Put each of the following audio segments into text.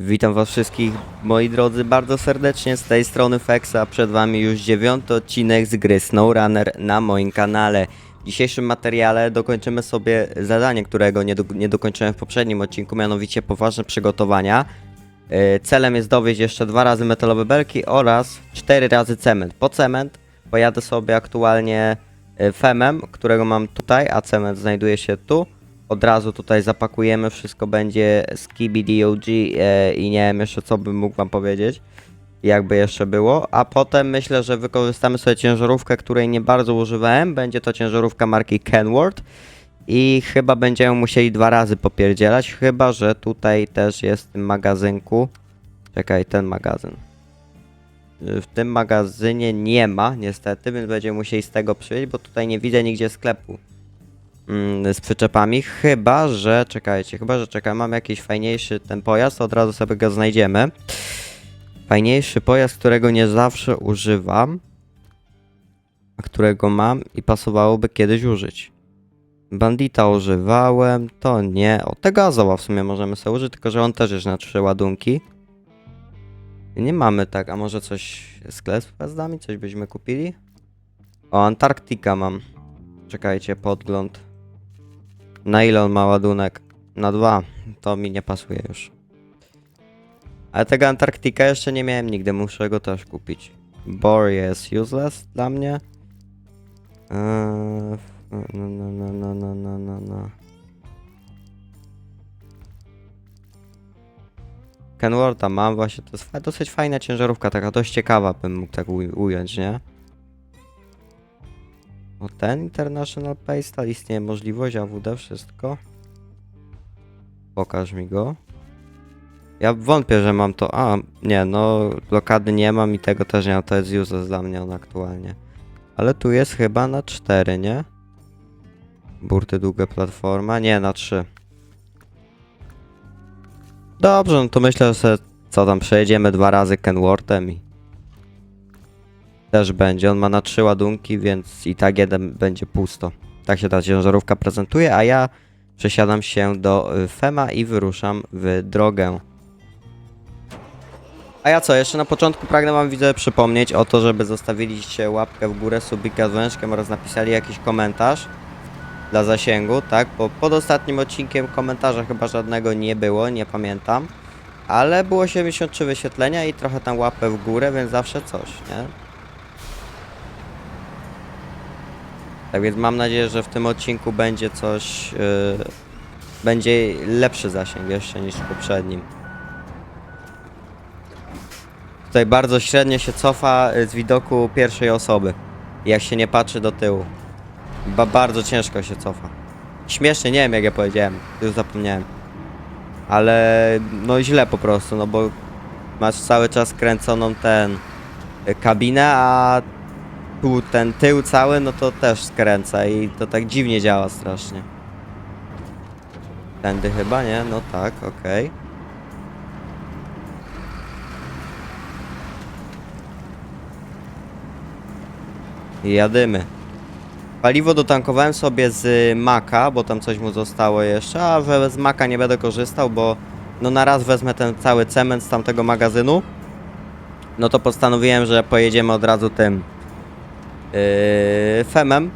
Witam was wszystkich, moi drodzy, bardzo serdecznie z tej strony Fexa. Przed wami już dziewiąty odcinek z gry SnowRunner na moim kanale. W dzisiejszym materiale dokończymy sobie zadanie, którego nie, do, nie dokończyłem w poprzednim odcinku, mianowicie poważne przygotowania. Yy, Celem jest dowieść jeszcze dwa razy metalowe belki oraz cztery razy cement. Po cement pojadę sobie aktualnie yy, femem, którego mam tutaj, a cement znajduje się tu. Od razu tutaj zapakujemy, wszystko będzie z KBDOG e, i nie wiem jeszcze co bym mógł wam powiedzieć, jakby jeszcze było. A potem myślę, że wykorzystamy sobie ciężarówkę, której nie bardzo używałem. Będzie to ciężarówka marki Kenworth i chyba będziemy musieli dwa razy popierdzielać, chyba że tutaj też jest w tym magazynku. Czekaj, ten magazyn. W tym magazynie nie ma niestety, więc będziemy musieli z tego przyjść, bo tutaj nie widzę nigdzie sklepu z przyczepami, chyba że, czekajcie, chyba że czekaj, mam jakiś fajniejszy ten pojazd, od razu sobie go znajdziemy. Fajniejszy pojazd, którego nie zawsze używam, a którego mam i pasowałoby kiedyś użyć. Bandita używałem, to nie. O, tego Azowa w sumie możemy sobie użyć, tylko że on też jest na trzy ładunki. Nie mamy tak, a może coś sklep z pojazdami, coś byśmy kupili? O, Antarktika mam. Czekajcie, podgląd. Na ile on ma ładunek? Na dwa. To mi nie pasuje już. Ale tego Antarktika jeszcze nie miałem nigdy, muszę go też kupić. Bor jest useless dla mnie. Eee, no, no, no, no, no, no, no, no. Kenwortha mam właśnie, to jest dosyć fajna ciężarówka, taka dość ciekawa bym mógł tak uj- ująć, nie? Ten International Postal istnieje możliwość AWD, wszystko. Pokaż mi go. Ja wątpię, że mam to. A, nie, no blokady nie mam i tego też nie mam. To jest useless dla mnie on aktualnie. Ale tu jest chyba na 4, nie? Burty długa platforma. Nie, na 3. Dobrze, no to myślę, że co tam przejedziemy dwa razy Kenworthem i też będzie. On ma na trzy ładunki, więc i tak jeden będzie pusto. Tak się ta ciężarówka prezentuje, a ja przesiadam się do y, Fema i wyruszam w drogę. A ja co, jeszcze na początku pragnę wam widzę przypomnieć o to, żeby zostawiliście łapkę w górę, subika z dzwoneczkiem oraz napisali jakiś komentarz dla zasięgu, tak? Bo pod ostatnim odcinkiem komentarza chyba żadnego nie było, nie pamiętam. Ale było 73 wyświetlenia i trochę tam łapę w górę, więc zawsze coś, nie? Tak więc mam nadzieję, że w tym odcinku będzie coś. Yy, będzie lepszy zasięg jeszcze niż w poprzednim. Tutaj bardzo średnio się cofa z widoku pierwszej osoby. Jak się nie patrzy do tyłu. Ba bardzo ciężko się cofa. Śmiesznie, nie wiem jak ja powiedziałem, już zapomniałem. Ale no źle po prostu, no bo masz cały czas kręconą ten y, kabinę, a tu ten tył cały, no to też skręca i to tak dziwnie działa strasznie. Tędy chyba, nie? No tak, okej. I Jadymy. Paliwo dotankowałem sobie z Maka, bo tam coś mu zostało jeszcze, a że z Maka nie będę korzystał, bo no na raz wezmę ten cały cement z tamtego magazynu. No to postanowiłem, że pojedziemy od razu tym yy, Femem.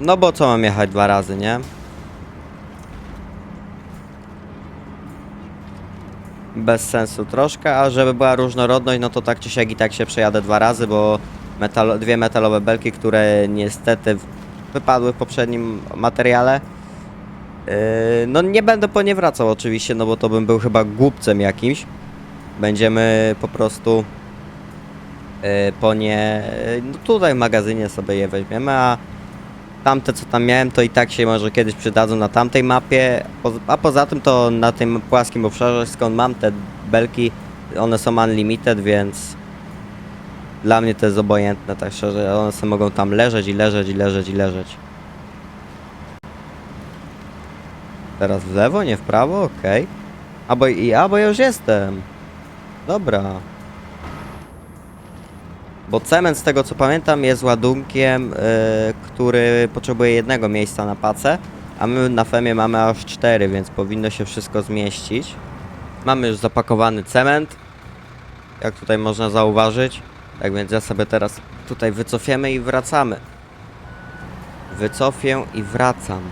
No bo co mam jechać dwa razy, nie? Bez sensu troszkę, a żeby była różnorodność, no to tak czy siak i tak się przejadę dwa razy, bo dwie metalowe belki, które niestety wypadły w poprzednim materiale. Yy, no nie będę po nie wracał oczywiście, no bo to bym był chyba głupcem jakimś. Będziemy po prostu po nie... No tutaj w magazynie sobie je weźmiemy, a tamte co tam miałem to i tak się może kiedyś przydadzą na tamtej mapie, a poza tym to na tym płaskim obszarze skąd mam te belki, one są unlimited, więc dla mnie to jest obojętne, tak szczerze, one sobie mogą tam leżeć i leżeć i leżeć i leżeć. Teraz w lewo, nie w prawo, okej. Albo i albo ja już jestem. Dobra. Bo cement z tego co pamiętam jest ładunkiem, y, który potrzebuje jednego miejsca na pacę, a my na Femie mamy aż cztery, więc powinno się wszystko zmieścić. Mamy już zapakowany cement, jak tutaj można zauważyć. Tak więc ja sobie teraz tutaj wycofiemy i wracamy. Wycofię i wracam.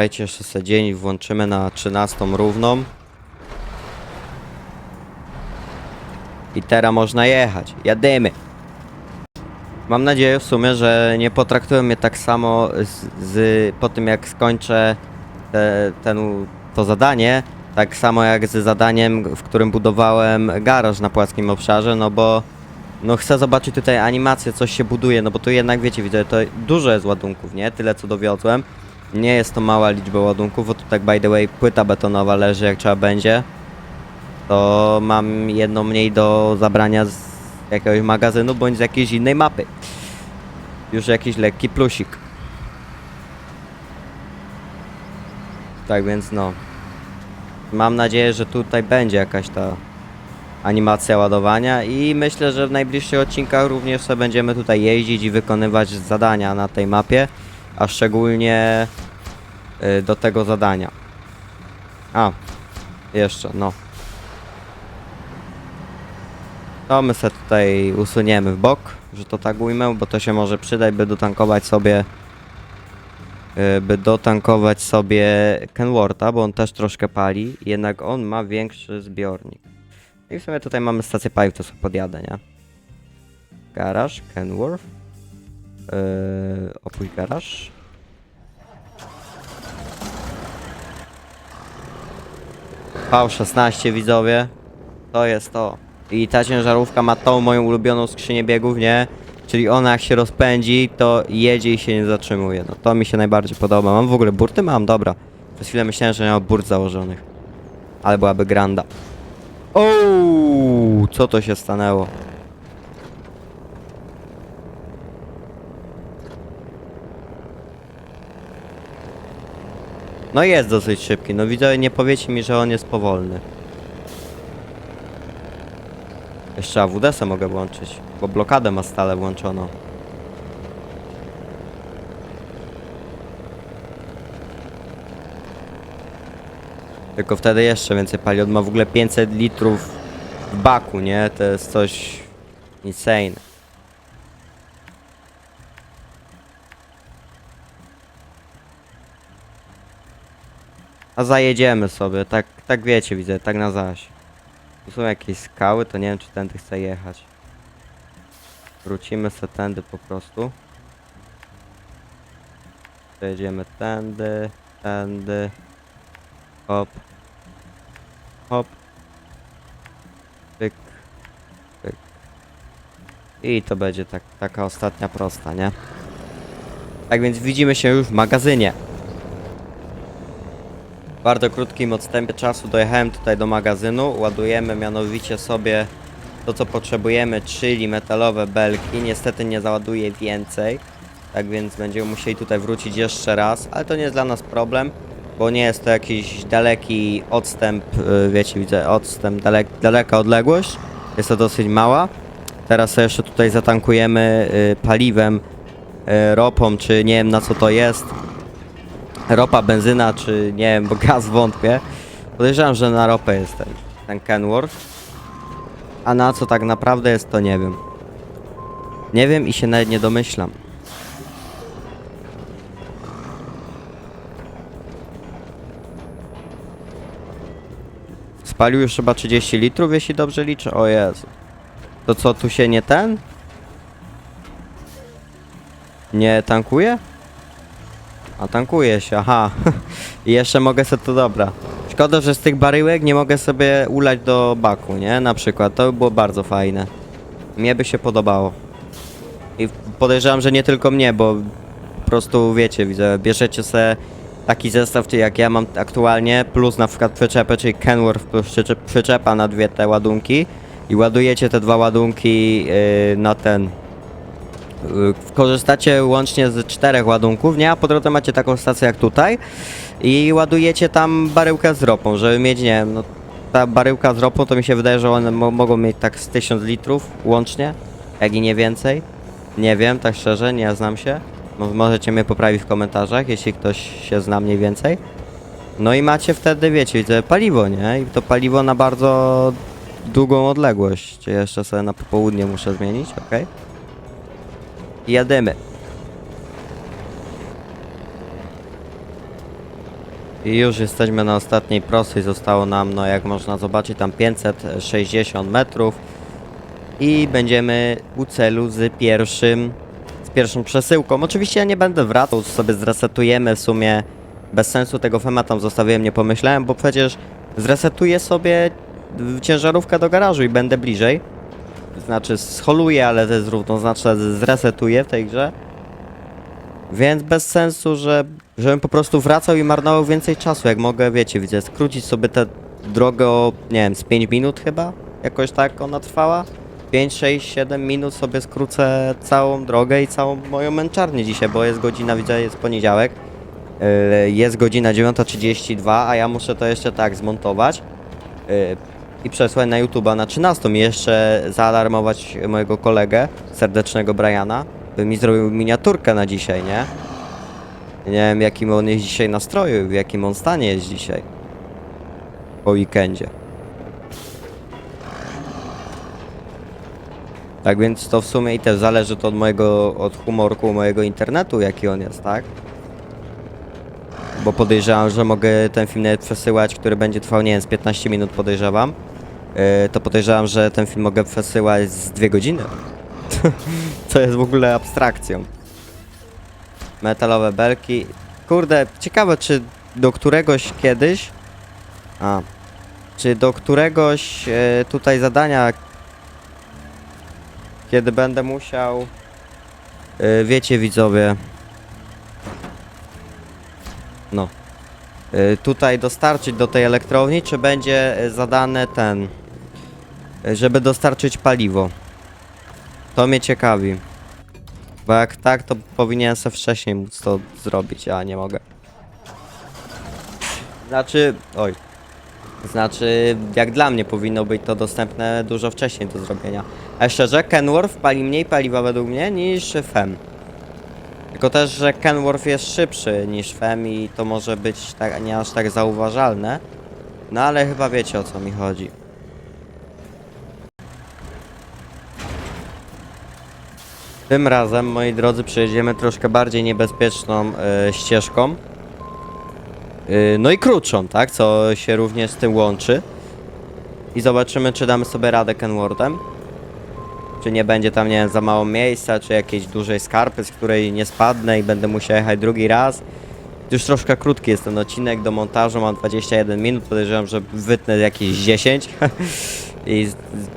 Czekajcie, jeszcze sobie dzień włączymy na 13 równą. I teraz można jechać. Jadymy. Mam nadzieję w sumie, że nie potraktują mnie tak samo z, z po tym jak skończę te, ten, to zadanie, tak samo jak z zadaniem, w którym budowałem garaż na płaskim obszarze, no bo no chcę zobaczyć tutaj animację, coś się buduje, no bo tu jednak wiecie, widzę, to dużo jest ładunków, nie? Tyle co dowiozłem. Nie jest to mała liczba ładunków, bo tu tak by the way płyta betonowa leży jak trzeba będzie. To mam jedno mniej do zabrania z jakiegoś magazynu bądź z jakiejś innej mapy. Już jakiś lekki plusik. Tak więc no. Mam nadzieję, że tutaj będzie jakaś ta animacja ładowania i myślę, że w najbliższych odcinkach również sobie będziemy tutaj jeździć i wykonywać zadania na tej mapie, a szczególnie y, do tego zadania. A, jeszcze, no. To my se tutaj usuniemy w bok, że to tak ujmę, bo to się może przydać, by dotankować sobie y, by dotankować sobie Kenworta, bo on też troszkę pali, jednak on ma większy zbiornik. I w sumie tutaj mamy stację paliw, to sobie podjadę, nie? Garaż, Kenworth. Yy, opuść garaż. V16 widzowie. To jest to. I ta ciężarówka ma tą moją ulubioną skrzynię biegów, nie? Czyli ona jak się rozpędzi, to jedzie i się nie zatrzymuje. No to mi się najbardziej podoba. Mam w ogóle burty? Mam, dobra. Przez chwilę myślałem, że nie mam burt założonych. Ale byłaby granda. Ouu, co to się stanęło? No jest dosyć szybki, no widzę, nie powiecie mi, że on jest powolny. Jeszcze AWD-se mogę włączyć, bo blokadę ma stale włączoną. Tylko wtedy jeszcze więcej pali. On ma w ogóle 500 litrów w baku, nie? To jest coś insane. A zajedziemy sobie, tak, tak wiecie, widzę, tak na zaś. Tu są jakieś skały, to nie wiem, czy tędy chcę jechać. Wrócimy se tędy po prostu. Przejedziemy tędy, tędy. Hop. Hop. Pyk. Pyk. I to będzie tak, taka ostatnia prosta, nie? Tak więc widzimy się już w magazynie. W bardzo krótkim odstępie czasu dojechałem tutaj do magazynu. Ładujemy mianowicie sobie to, co potrzebujemy, czyli metalowe belki. Niestety nie załaduję więcej. Tak więc będziemy musieli tutaj wrócić jeszcze raz, ale to nie jest dla nas problem, bo nie jest to jakiś daleki odstęp, yy, wiecie, widzę odstęp, dalek, daleka odległość. Jest to dosyć mała. Teraz jeszcze tutaj zatankujemy yy, paliwem, yy, ropą, czy nie wiem na co to jest. Ropa, benzyna, czy nie wiem, bo gaz wątpię. Podejrzewam, że na ropę jest ten, ten Kenworth. A na co tak naprawdę jest, to nie wiem. Nie wiem i się nawet nie domyślam. Spalił już chyba 30 litrów, jeśli dobrze liczę. O Jezu. To co, tu się nie ten? Nie tankuje? A tankuje się, aha. I jeszcze mogę sobie to dobra. Szkoda, że z tych baryłek nie mogę sobie ulać do baku, nie? Na przykład, to by było bardzo fajne. Mnie by się podobało. I podejrzewam, że nie tylko mnie, bo po prostu wiecie, widzę, bierzecie se taki zestaw, czy jak ja mam aktualnie, plus na przykład przyczepę, czyli Kenworth plus przyczep, przyczepa na dwie te ładunki i ładujecie te dwa ładunki yy, na ten korzystacie łącznie z czterech ładunków, nie? A po drodze macie taką stację jak tutaj i ładujecie tam baryłkę z ropą, żeby mieć, nie wiem, no ta baryłka z ropą to mi się wydaje, że one mo mogą mieć tak z 1000 litrów łącznie, jak i nie więcej. Nie wiem, tak szczerze, nie znam się. Mo- Możecie mnie poprawić w komentarzach, jeśli ktoś się zna mniej więcej. No i macie wtedy, wiecie, widzę, paliwo, nie? I to paliwo na bardzo długą odległość. Jeszcze sobie na popołudnie muszę zmienić, ok? I jadymy. I już jesteśmy na ostatniej prostej. Zostało nam, no jak można zobaczyć, tam 560 metrów. I będziemy u celu z pierwszym, z pierwszą przesyłką. Oczywiście ja nie będę wracał, sobie zresetujemy w sumie. Bez sensu tego fema tam zostawiłem, nie pomyślałem, bo przecież zresetuję sobie ciężarówkę do garażu i będę bliżej. Znaczy scholuję, ale to jest równoznaczne z zresetuję w tej grze. Więc bez sensu, że żebym po prostu wracał i marnował więcej czasu, jak mogę, wiecie, widzę, skrócić sobie tę drogę o, nie wiem, z 5 minut chyba? Jakoś tak ona trwała? 5, 6, 7 minut sobie skrócę całą drogę i całą moją męczarnię dzisiaj, bo jest godzina, widzę, jest poniedziałek. Yy, Jest godzina 9.32, a ja muszę to jeszcze tak zmontować yy, i przesłać na YouTube'a na 13 i jeszcze zaalarmować mojego kolegę, serdecznego Briana, by mi zrobił miniaturkę na dzisiaj, nie? Nie wiem jakim on jest dzisiaj nastroju, w jakim on stanie jest dzisiaj. Po weekendzie. Tak więc to w sumie i też zależy to od mojego, od humorku mojego internetu, jaki on jest, tak? Bo podejrzewam, że mogę ten film nawet przesyłać, który będzie trwał, nie wiem, z 15 minut podejrzewam. Yy, to podejrzewam, że ten film mogę przesyłać z 2 godziny. Co jest w ogóle abstrakcją. Metalowe belki. Kurde, ciekawe czy do któregoś kiedyś... A. Czy do któregoś e, tutaj zadania, kiedy będę musiał... E, wiecie widzowie... No. E, tutaj dostarczyć do tej elektrowni, czy będzie e, zadane ten... e, Żeby dostarczyć paliwo. To mnie ciekawi. Bo jak tak, to powinien sobie wcześniej móc to zrobić, a nie mogę. Znaczy, oj. Znaczy, jak dla mnie powinno być to dostępne dużo wcześniej do zrobienia. A szczerze, Kenworth pali mniej paliwa według mnie niż FEM. Tylko też, że Kenworth jest szybszy niż FEM i to może być tak, nie aż tak zauważalne. No ale chyba wiecie o co mi chodzi. Tym razem, moi drodzy, przejedziemy troszkę bardziej niebezpieczną e, ścieżką. E, no i krótszą, tak? Co się również z tym łączy. I zobaczymy, czy damy sobie radę Kenworthem. Czy nie będzie tam, nie wiem, za mało miejsca, czy jakiejś dużej skarpy, z której nie spadnę i będę musiał jechać drugi raz. Już troszkę krótki jest ten odcinek do montażu, mam 21 minut, podejrzewam, że wytnę jakieś 10 i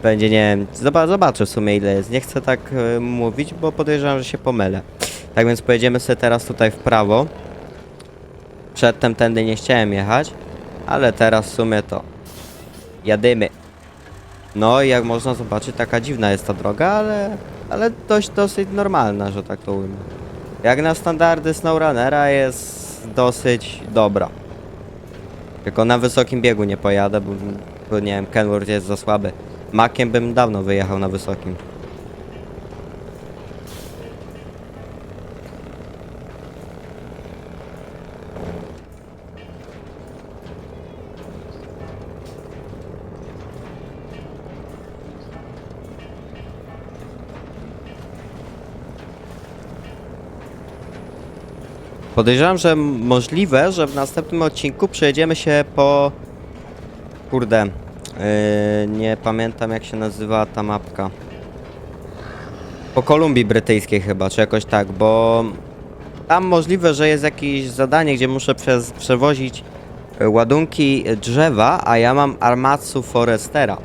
będzie, nie wiem, zoba, zobaczę w sumie ile jest. Nie chcę tak e, mówić, bo podejrzewam, że się pomylę. Tak więc pojedziemy sobie teraz tutaj w prawo. Przedtem tędy nie chciałem jechać, ale teraz w sumie to jadymy. No i jak można zobaczyć, taka dziwna jest ta droga, ale, ale dość dosyć normalna, że tak to ujmę. Jak na standardy SnowRunnera jest dosyć dobra. Tylko na wysokim biegu nie pojadę, bo, bo nie wiem, Kenworth jest za słaby. Makiem bym dawno wyjechał na wysokim. Podejrzewam, że możliwe, że w następnym odcinku przejedziemy się po... Kurde, yy, nie pamiętam jak się nazywa ta mapka. Po Kolumbii Brytyjskiej chyba, czy jakoś tak, bo tam możliwe, że jest jakieś zadanie, gdzie muszę przez, przewozić e, ładunki drzewa, a ja mam Armatsu Forestera.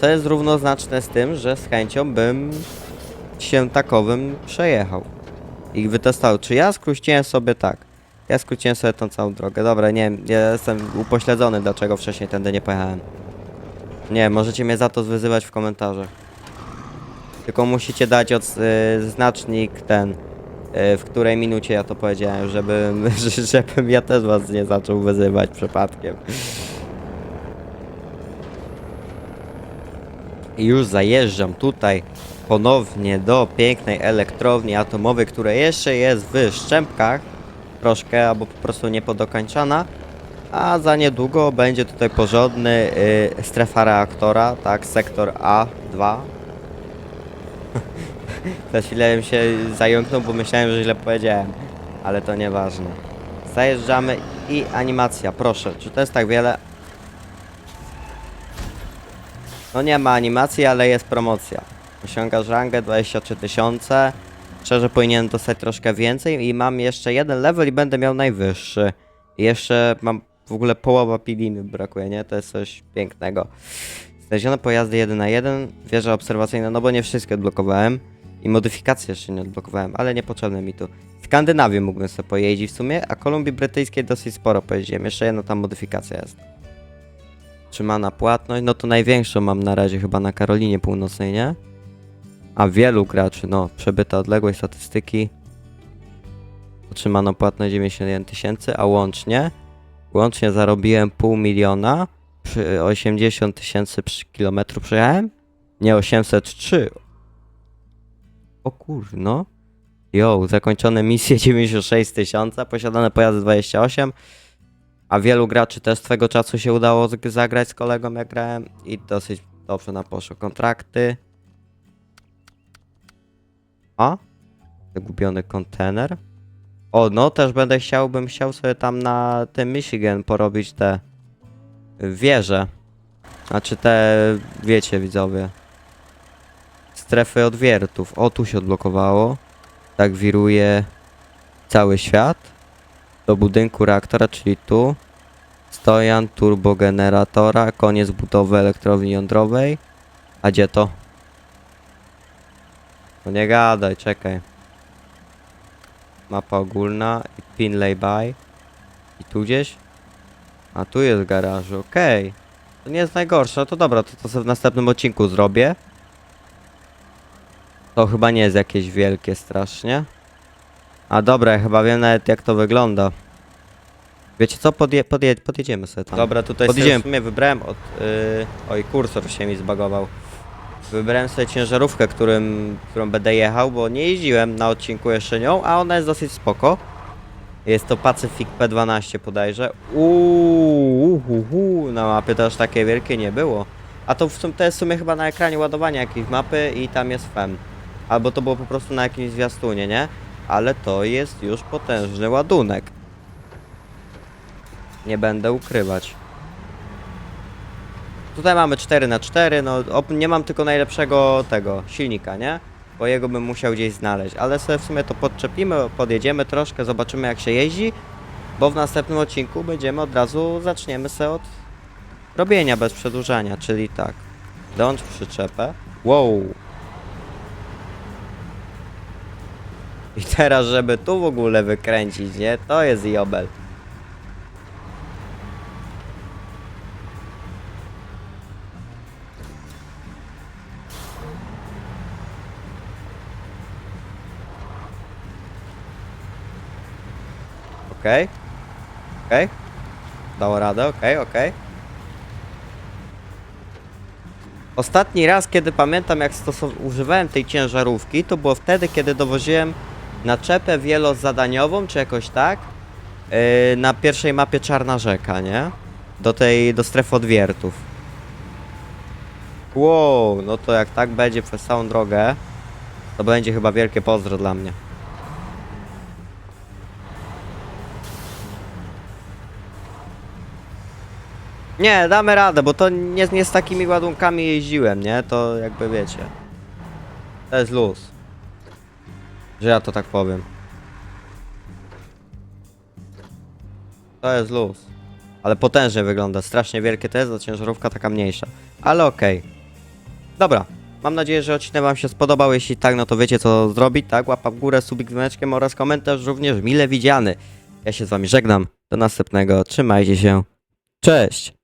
To jest równoznaczne z tym, że z chęcią bym się takowym przejechał i wytestował, czy ja skróciłem sobie tak. Ja skróciłem sobie tą całą drogę. Dobra, nie wiem, ja jestem upośledzony, dlaczego wcześniej tędy nie pojechałem. Nie, możecie mnie za to wyzywać w komentarzach. Tylko musicie dać od, y, znacznik ten, y, w której minucie ja to powiedziałem, żebym, żebym ja też was nie zaczął wyzywać przypadkiem. I już zajeżdżam tutaj ponownie do pięknej elektrowni atomowej, która jeszcze jest w szczępkach troszkę, albo po prostu niepodokończona. A za niedługo będzie tutaj porządny y, strefa reaktora, tak, sektor A2. Za chwilę się zająknął, bo myślałem, że źle powiedziałem, ale to nieważne. Zajeżdżamy i animacja, proszę, czy to jest tak wiele? No nie ma animacji, ale jest promocja. Osiągasz rangę 23 tysiące. Szczerze powinienem dostać troszkę więcej i mam jeszcze jeden level i będę miał najwyższy. I jeszcze mam w ogóle połowa piliny brakuje, nie? To jest coś pięknego. Znalezione pojazdy 1 na 1, wieża obserwacyjna, no bo nie wszystkie odblokowałem. I modyfikacje jeszcze nie odblokowałem, ale niepotrzebne mi tu. Skandynawię mógłbym sobie pojeździć w sumie, a Kolumbii Brytyjskiej dosyć sporo pojeździłem. Jeszcze jedna tam modyfikacja jest. Trzymana płatność, no to największą mam na razie chyba na Karolinie Północnej, nie? A wielu graczy, no, przebyta odległość, statystyki. Otrzymano płatność 91 tysięcy, a łącznie, łącznie zarobiłem pół miliona, przy 80 tysięcy przy kilometru przejechałem? Nie, 803. O kurno. Jo, zakończone misje 96 tysiąca, posiadane pojazdy 28. A wielu graczy też swego czasu się udało zagrać z kolegą, jak grałem i dosyć dobrze na poszło. Kontrakty. A? Zagubiony kontener. O, no też będę chciał, bym chciał sobie tam na tym Michigan porobić te wieże. Znaczy te, wiecie widzowie, strefy odwiertów. O, tu się odblokowało. Tak wiruje cały świat. Do budynku reaktora, czyli tu. Stojan turbogeneratora, koniec budowy elektrowni jądrowej. A gdzie to? No nie gadaj, czekaj. Mapa ogólna i pin lay-by. I tu gdzieś? A tu jest garaż, okej. To nie jest najgorsze, no to dobra, to, to sobie w następnym odcinku zrobię. To chyba nie jest jakieś wielkie strasznie. A dobra, ja chyba wiem nawet jak to wygląda. Wiecie co? Podje, podje, podjedziemy sobie tam. Dobra, tutaj Podjedziemy. sobie w sumie wybrałem od... Yy, oj, kursor się mi zbagował. Wybrałem sobie ciężarówkę, którym, którą będę jechał, bo nie jeździłem na odcinku jeszcze nią, a ona jest dosyć spoko. Jest to Pacific P12 bodajże. Uuu, uhuhu, na mapie to aż takie wielkie nie było. A to, w to jest w sumie chyba na ekranie ładowania jakiejś mapy i tam jest FEM. Albo to było po prostu na jakimś zwiastunie, nie? Ale to jest już potężny ładunek. Nie będę ukrywać. Tutaj mamy 4 na 4 no nie mam tylko najlepszego tego silnika, nie? Bo jego bym musiał gdzieś znaleźć, ale sobie w sumie to podczepimy, podjedziemy troszkę, zobaczymy jak się jeździ, bo w następnym odcinku będziemy od razu, zaczniemy sobie od robienia bez przedłużania, czyli tak, dąć przyczepę, wow. I teraz, żeby tu w ogóle wykręcić, nie? To jest jobel. Okej. Okej. Dało radę, okej, okej. Ostatni raz, kiedy pamiętam, jak używałem tej ciężarówki, to było wtedy, kiedy dowoziłem naczepę wielozadaniową, czy jakoś tak, yy, na pierwszej mapie Czarna Rzeka, nie? Do tej, do strefy odwiertów. Wow, no to jak tak będzie przez całą drogę, to będzie chyba wielkie pozdro dla mnie. Nie, damy radę, bo to nie, nie z takimi ładunkami jeździłem, nie? To jakby wiecie. To jest luz. Że ja to tak powiem. To jest luz. Ale potężnie wygląda, strasznie wielkie to jest, a ciężarówka taka mniejsza. Ale okej. Dobra, mam nadzieję, że odcinek wam się spodobał, jeśli tak, no to wiecie co zrobić, tak? Łapa w górę, subik dzwoneczkiem oraz komentarz również mile widziany. Ja się z wami żegnam, do następnego, trzymajcie się, cześć!